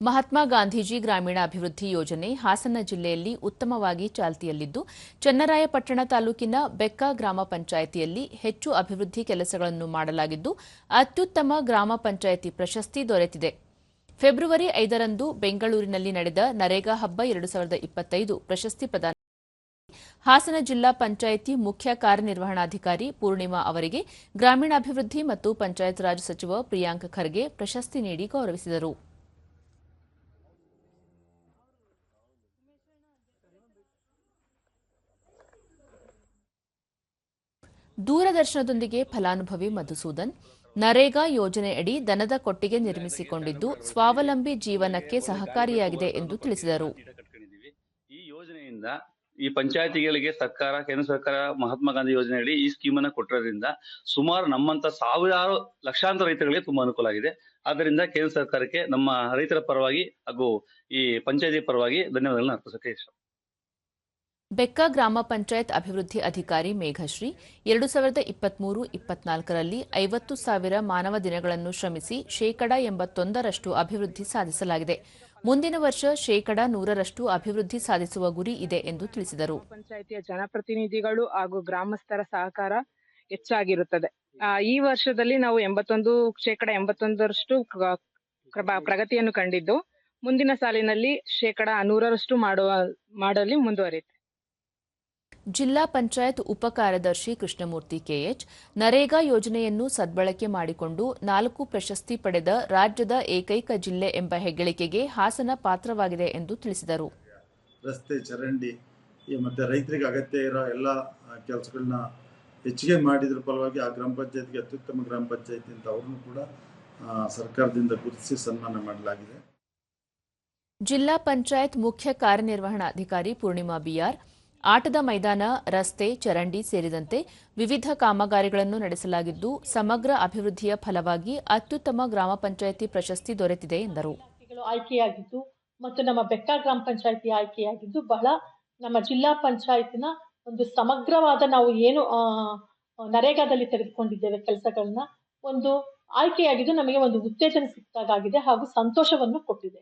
ಮಹಾತ್ಮ ಗಾಂಧೀಜಿ ಗ್ರಾಮೀಣ ಅಭಿವೃದ್ಧಿ ಯೋಜನೆ ಹಾಸನ ಜಿಲ್ಲೆಯಲ್ಲಿ ಉತ್ತಮವಾಗಿ ಚಾಲ್ತಿಯಲ್ಲಿದ್ದು, ಚನ್ನರಾಯಪಟ್ಟಣ ತಾಲೂಕಿನ ಬೆಕ್ಕ ಗ್ರಾಮ ಪಂಚಾಯಿತಿಯಲ್ಲಿ ಹೆಚ್ಚು ಅಭಿವೃದ್ಧಿ ಕೆಲಸಗಳನ್ನು ಮಾಡಲಾಗಿದ್ದು, ಅತ್ಯುತ್ತಮ ಗ್ರಾಮ ಪಂಚಾಯಿತಿ ಪ್ರಶಸ್ತಿ ದೊರೆತಿದೆ. ಫೆಬ್ರವರಿ ಐದರಂದು ಬೆಂಗಳೂರಿನಲ್ಲಿ ನಡೆದ ನರೇಗಾ ಹಬ್ಬ ಎರಡು ಸಾವಿರದ ಇಪ್ಪತ್ತೈದು ಪ್ರಶಸ್ತಿ ಪ್ರದಾನ ಹಾಸನ ಜಿಲ್ಲಾ ಪಂಚಾಯಿತಿ ಮುಖ್ಯ ಕಾರ್ಯನಿರ್ವಹಣಾಧಿಕಾರಿ ಪೂರ್ಣಿಮಾ ಅವರಿಗೆ ಗ್ರಾಮೀಣಾಭಿವೃದ್ಧಿ ಮತ್ತು ಪಂಚಾಯತ್ ರಾಜ್ ಸಚಿವ ಪ್ರಿಯಾಂಕ್ ಖರ್ಗೆ ಪ್ರಶಸ್ತಿ ನೀಡಿ ಗೌರವಿಸಿದರು. ದೂರದರ್ಶನದೊಂದಿಗೆ ಫಲಾನುಭವಿ ಮಧುಸೂದನ್, ನರೇಗಾ ಯೋಜನೆಯಡಿ ದನದ ಕೊಟ್ಟಿಗೆ ನಿರ್ಮಿಸಿಕೊಂಡಿದ್ದು ಸ್ವಾವಲಂಬಿ ಜೀವನಕ್ಕೆ ಸಹಕಾರಿಯಾಗಿದೆ ಎಂದು ತಿಳಿಸಿದರು. ಈ ಯೋಜನೆಯಿಂದ ಈ ಪಂಚಾಯತಿಗಳಿಗೆ ಸರ್ಕಾರ, ಕೇಂದ್ರ ಸರ್ಕಾರ, ಮಹಾತ್ಮ ಗಾಂಧಿ ಯೋಜನೆಯಡಿ ಈ ಸ್ಕೀಮ್ ಅನ್ನು ಕೊಟ್ಟಿರೋದ್ರಿಂದ ಸುಮಾರು ನಮ್ಮಂತ ಸಾವಿರಾರು ಲಕ್ಷಾಂತರ ರೈತರಿಗೆ ತುಂಬಾ ಅನುಕೂಲ ಆಗಿದೆ. ಆದ್ದರಿಂದ ಕೇಂದ್ರ ಸರ್ಕಾರಕ್ಕೆ ನಮ್ಮ ರೈತರ ಪರವಾಗಿ ಹಾಗೂ ಈ ಪಂಚಾಯತಿ ಪರವಾಗಿ ಧನ್ಯವಾದಗಳನ್ನ ಅರ್ಪಿಸಕ್ಕೆ ಇಷ್ಟ. ಬೆಕ್ಕ ಗ್ರಾಮ ಪಂಚಾಯತ್ ಅಭಿವೃದ್ಧಿ ಅಧಿಕಾರಿ ಮೇಘಶ್ರೀ ಎರಡು ಸಾವಿರದ ಇಪ್ಪತ್ಮೂರು ಇಪ್ಪತ್ನಾಲ್ಕರಲ್ಲಿ ಐವತ್ತು ಸಾವಿರ ಮಾನವ ದಿನಗಳನ್ನು ಶ್ರಮಿಸಿ ಶೇಕಡ ಎಂಬತ್ತೊಂದರಷ್ಟು ಅಭಿವೃದ್ಧಿ ಸಾಧಿಸಲಾಗಿದೆ. ಮುಂದಿನ ವರ್ಷ ಶೇಕಡ ನೂರರಷ್ಟು ಅಭಿವೃದ್ಧಿ ಸಾಧಿಸುವ ಗುರಿ ಇದೆ ಎಂದು ತಿಳಿಸಿದರು. ಪಂಚಾಯಿತಿಯ ಜನಪ್ರತಿನಿಧಿಗಳು ಹಾಗೂ ಗ್ರಾಮಸ್ಥರ ಸಹಕಾರ ಹೆಚ್ಚಾಗಿರುತ್ತದೆ. ಈ ವರ್ಷದಲ್ಲಿ ನಾವು ಎಂಬತ್ತೊಂದು, ಶೇಕಡ ಎಂಬತ್ತೊಂದರಷ್ಟು ಪ್ರಗತಿಯನ್ನು ಕಂಡಿದ್ದು, ಮುಂದಿನ ಸಾಲಿನಲ್ಲಿ ಶೇಕಡ ನೂರರಷ್ಟು ಮಾಡುವ, ಮಾಡಲಿ ಮುಂದುವರಿಯುತ್ತೆ. ಜಿಲ್ಲಾ ಪಂಚಾಯತ್ ಉಪ ಕಾರ್ಯದರ್ಶಿ ಕೃಷ್ಣಮೂರ್ತಿ ಕೆಎಚ್ ನರೇಗಾ ಯೋಜನೆಯನ್ನು ಸದ್ಬಳಕೆ ಮಾಡಿಕೊಂಡು ನಾಲ್ಕು ಪ್ರಶಸ್ತಿ ಪಡೆದ ರಾಜ್ಯದ ಏಕೈಕ ಜಿಲ್ಲೆ ಎಂಬ ಹೆಗ್ಗಳಿಕೆಗೆ ಹಾಸನ ಪಾತ್ರವಾಗಿದೆ ಎಂದು ತಿಳಿಸಿದರು. ರಸ್ತೆ ಚರಂಡಿ ಮತ್ತು ರೈತರಿಗೆ ಅಗತ್ಯ ಇರೋ ಎಲ್ಲ ಕೆಲಸಗಳನ್ನ ಹೆಚ್ಚಿಗೆ ಮಾಡಿದ್ರ ಫಲವಾಗಿ ಆ ಗ್ರಾಮ ಪಂಚಾಯತ್ಗೆ ಅತ್ಯುತ್ತಮ ಗ್ರಾಮ ಪಂಚಾಯತ್ ಅಂತ ಅವ್ರನ್ನೂ ಕೂಡ ಸರ್ಕಾರದಿಂದ ಗುರುತಿಸಿ ಸನ್ಮಾನ ಮಾಡಲಾಗಿದೆ. ಜಿಲ್ಲಾ ಪಂಚಾಯತ್ ಮುಖ್ಯ ಕಾರ್ಯನಿರ್ವಹಣಾಧಿಕಾರಿ ಪೂರ್ಣಿಮಾ ಬಿಆರ್ ಆಟದ ಮೈದಾನ, ರಸ್ತೆ, ಚರಂಡಿ ಸೇರಿದಂತೆ ವಿವಿಧ ಕಾಮಗಾರಿಗಳನ್ನು ನಡೆಸಲಾಗಿದ್ದು, ಸಮಗ್ರ ಅಭಿವೃದ್ಧಿಯ ಫಲವಾಗಿ ಅತ್ಯುತ್ತಮ ಗ್ರಾಮ ಪಂಚಾಯಿತಿ ಪ್ರಶಸ್ತಿ ದೊರೆತಿದೆ ಎಂದರು. ಆಯ್ಕೆಯಾಗಿದ್ದು ಮತ್ತು ನಮ್ಮ ಬೆಕ್ಕ ಗ್ರಾಮ ಪಂಚಾಯಿತಿ ಆಯ್ಕೆಯಾಗಿದ್ದು ಬಹಳ ನಮ್ಮ ಜಿಲ್ಲಾ ಪಂಚಾಯತಿನ ಒಂದು ಸಮಗ್ರವಾದ ನಾವು ಏನು ನರೇಗಾದಲ್ಲಿ ತೆಗೆದುಕೊಂಡಿದ್ದೇವೆ ಕೆಲಸಗಳನ್ನ, ಒಂದು ಆಯ್ಕೆಯಾಗಿದ್ದು ನಮಗೆ ಒಂದು ಉತ್ತೇಜನ ಸಿಕ್ಕಾಗಿದೆ ಹಾಗೂ ಸಂತೋಷವನ್ನು ಕೊಟ್ಟಿದೆ.